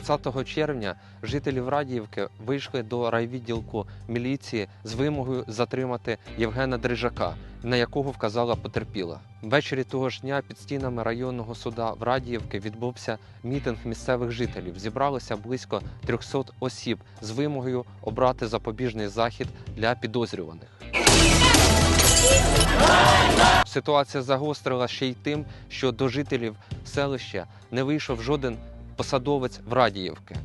30 червня жителі Радіївки вийшли до райвідділку міліції з вимогою затримати Євгена Дрижака, на якого вказала потерпіла. Ввечері того ж дня під стінами районного суда в Радіївки відбувся мітинг місцевих жителів. Зібралося близько 300 осіб з вимогою обрати запобіжний захід для підозрюваних. Ситуація загострила ще й тим, що до жителів селища не вийшов жоден посадовець в Радіївки.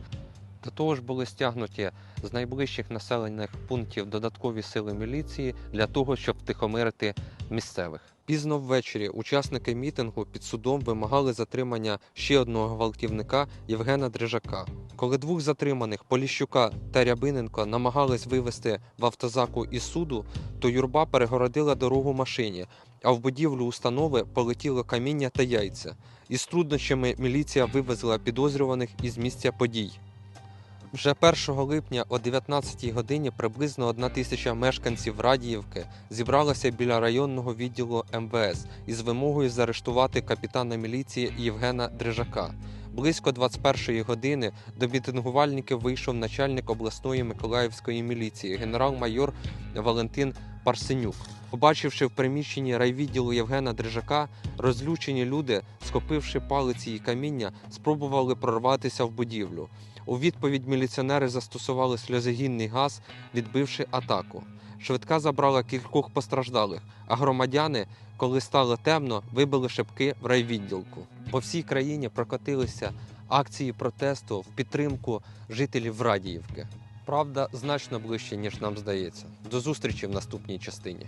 До того ж були стягнуті з найближчих населених пунктів додаткові сили міліції для того, щоб втихомирити місцевих. Пізно ввечері учасники мітингу під судом вимагали затримання ще одного гвалтівника Євгена Дрижака. Коли двох затриманих Поліщука та Рябиненко намагались вивести в автозаку із суду, то юрба перегородила дорогу машині, а в будівлю установи полетіло каміння та яйця. Із труднощами міліція вивезла підозрюваних із місця подій. Вже 1 липня о 19 годині приблизно одна тисяча мешканців Радіївки зібралася біля районного відділу МВС із вимогою заарештувати капітана міліції Євгена Дрижака. Близько 21 години до мітингувальників вийшов начальник обласної миколаївської міліції генерал-майор Валентин Парсенюк. Побачивши в приміщенні райвідділу Євгена Дрижака, розлючені люди, схопивши палиці і каміння, спробували прорватися в будівлю. У відповідь міліціонери застосували сльозогінний газ, відбивши атаку. Швидка забрала кількох постраждалих, а громадяни, коли стало темно, вибили шибки в райвідділку. По всій країні прокотилися акції протесту в підтримку жителів Радіївки. Правда, значно ближче, ніж нам здається. До зустрічі в наступній частині.